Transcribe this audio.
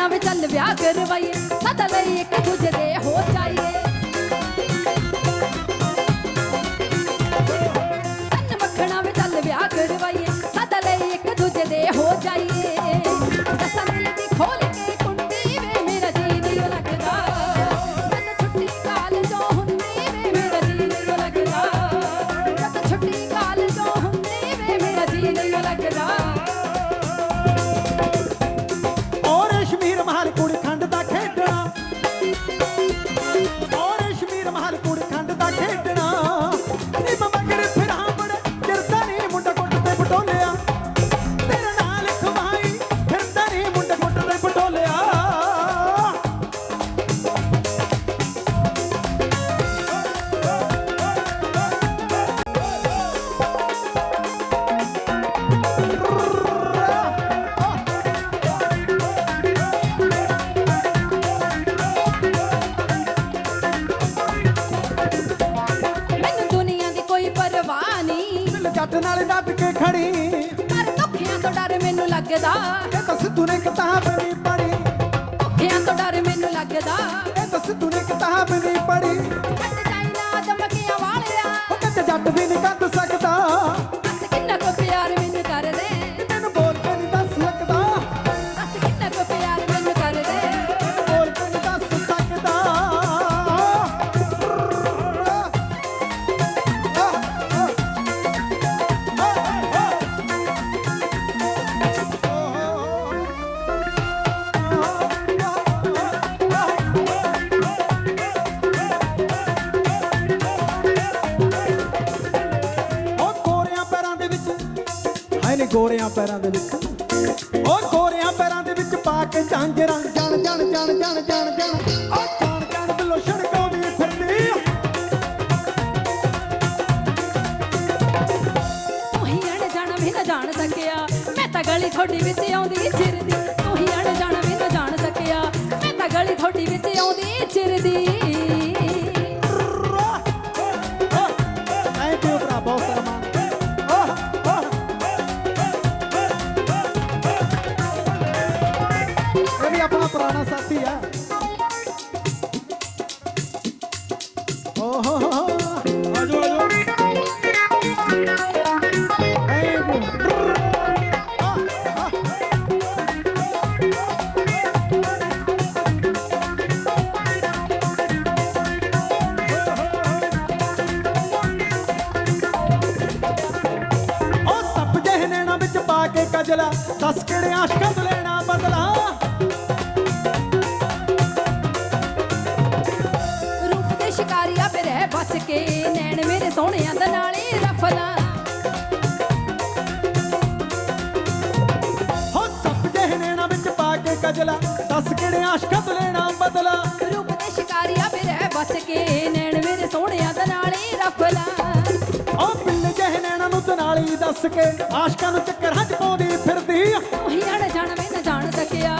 ਮੱਖਣਾ ਵੇ ਚੱਲ ਵਿਆਹ ਕਰਵਾਈਏ ਸਦਾ ਲਈ ਇੱਕ ਦੂਜੇ ਦੇ ਹੋ ਜਾਈਏ। ਤਨ ਮੱਖਣਾ ਵੇ ਚੱਲ ਵਿਆਹ ਕਰਵਾਈਏ ਸਦਾ ਲਈ ਇੱਕ ਦੂਜੇ ਦੇ ਹੋ ਜਾਈਏ। ਨਾਲ ਡਟ ਕੇ ਖੜੀ। ਪਰ ਧੋਖਿਆਂ ਤੋਂ ਡਰ ਮੈਨੂੰ ਲੱਗਦਾ। ਇਹ ਤਾਂ ਸਿੱਧੂ ਨੇ ਕਿਤਾਬ ਨਹੀਂ ਪੜ੍ਹੀ ਗੋਰਿਆਂ ਪੈਰਾਂ ਦੇ ਵਿੱਚ। ਉਹ ਗੋਰਿਆਂ ਪੈਰਾਂ ਦੇ ਵਿੱਚ ਪਾ ਕੇ ਝਾਂਜਰਾਂ ਜਣ ਜਣ ਜਣ ਜਣ ਜਣ ਜਣ ਉਹ ਜਾਣ ਜਾਣ ਬਿੱਲੋ ਛੜਕਾਉਂਦੀ ਫਿਰਦੀ ਤੂੰ ਹੀ ਅਣ ਜਾਣ ਵੀ ਨਾ ਜਾਣ ਸਕਿਆ। ਮੈਂ ਤਾਂ ਗਲੀ ਥੋੜੀ ਵਿੱਚ ਆਉਂਦੀ ਚਿਰਦੀ ਪਾ ਕਜਲਾ ਦੱਸ ਕਿਹੜੇ ਆਸ਼ਕਾਂ ਤੋਂ ਲੈਣਾ ਬਦਲਾ? ਰੂਪ ਦੇ ਸ਼ਿਕਾਰੀਆ ਫਿਰ ਹੈ ਬਚ ਕੇ ਨੈਣ ਮੇਰੇ ਸੋਹਣਿਆਂ ਦਾ ਨਾਲੇ ਰਫਲਾ। ਹੋ ਸੱਪ ਜਿਹੇ ਨੈਣਾ ਵਿੱਚ ਪਾ ਕੇ ਕਜਲਾ ਦੱਸ ਕਿਹੜੇ ਆਸ਼ਕਾਂ ਤੋਂ ਲੈਣਾ ਬਦਲਾ? ਨੈਣਾ ਦੱਸ ਕੇ ਆਸ਼ਕਾਂ ਨੂੰ ਚੱਕਰਾਂ ਚ ਪਾਉਂਦੀ ਫਿਰਦੀ ਉਹੀ ਅਣ ਜਾਣ ਵੀ ਨਾ ਜਾਣ ਸਕਿਆ।